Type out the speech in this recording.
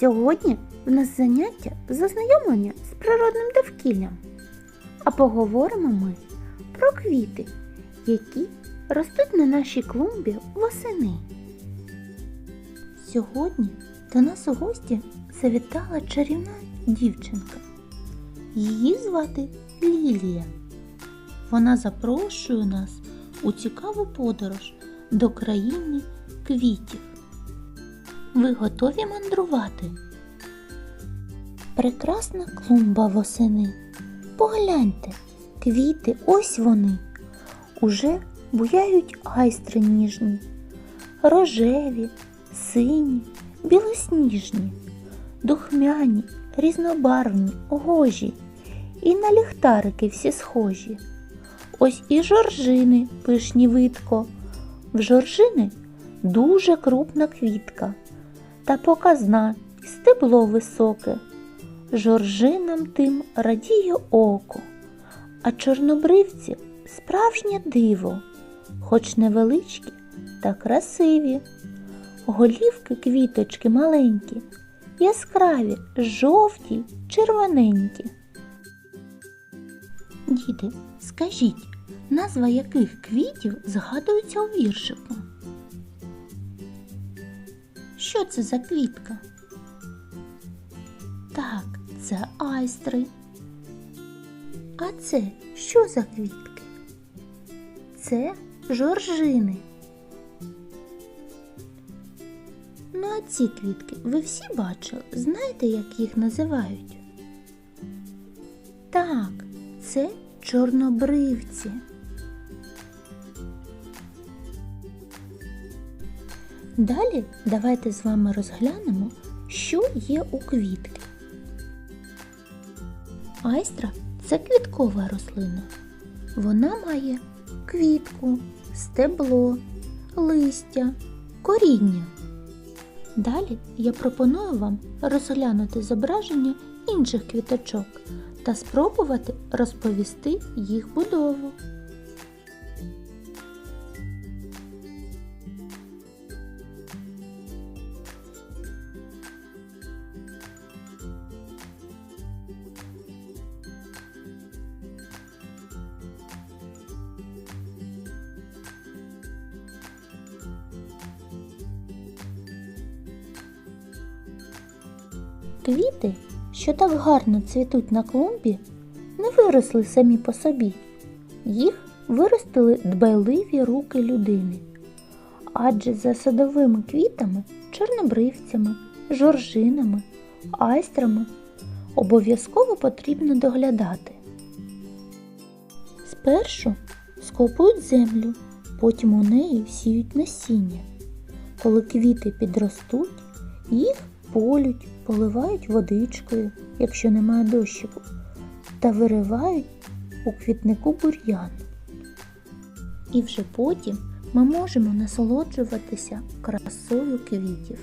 Сьогодні в нас заняття з ознайомлення з природним довкіллям. А поговоримо ми про квіти, які ростуть на нашій клумбі восени. Сьогодні до нас у гості завітала чарівна дівчинка. Її звати Лілія. Вона запрошує нас у цікаву подорож до країни квітів. Ви готові мандрувати? Прекрасна клумба восени. Погляньте, квіти, ось вони. Уже буяють айстри ніжні, рожеві, сині, білосніжні, духмяні, різнобарвні, гожі, і на ліхтарики всі схожі. Ось і жоржини пишні видко. В жоржини дуже крупна квітка та показна і стебло високе. Жоржинам тим радіє око, а чорнобривці справжнє диво, хоч невеличкі та красиві. Голівки квіточки маленькі, яскраві, жовті, червоненькі. Діти, скажіть, назва яких квітів згадується у віршику? Що це за квітка? Так, це айстри. А це що за квітки? Це жоржини. Ну, а ці квітки ви всі бачили? Знаєте, як їх називають? Так, це чорнобривці. Далі давайте з вами розглянемо, що є у квітки. Айстра це квіткова рослина. Вона має квітку, стебло, листя, коріння. Далі я пропоную вам розглянути зображення інших квіточок та спробувати розповісти їх будову. Квіти, що так гарно цвітуть на клумбі, не виросли самі по собі. Їх виростили дбайливі руки людини. Адже за садовими квітами, чорнобривцями, жоржинами, айстрами обов'язково потрібно доглядати. Спершу скопують землю, потім у неї всіють насіння. Коли квіти підростуть, їх полють, поливають водичкою, якщо немає дощику, та виривають у квітнику бур'ян. І вже потім ми можемо насолоджуватися красою квітів.